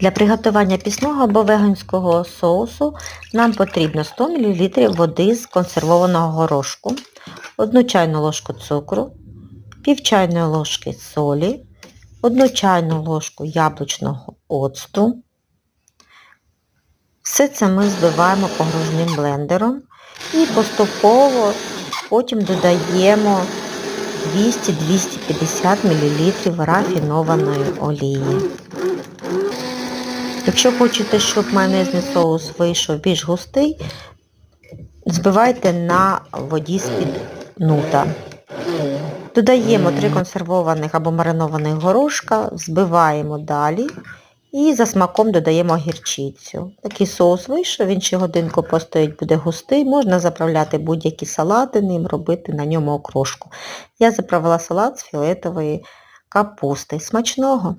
Для приготування пісного або веганського соусу нам потрібно 100 мл води з консервованого горошку, 1 чайну ложку цукру, пів чайної ложки солі, 1 чайну ложку яблучного оцту. Все це ми збиваємо погружним блендером і поступово потім додаємо 200-250 мл рафінованої олії. Якщо хочете, щоб майонезний соус вийшов більш густий, збивайте на воді з-під нута. Додаємо 3 консервованих або маринованих горошка, збиваємо далі і за смаком додаємо гірчицю. Такий соус вийшов, він ще годинку постоїть, буде густий, можна заправляти будь-які салати ним, робити на ньому окрошку. Я заправила салат з фіолетової капусти. Смачного!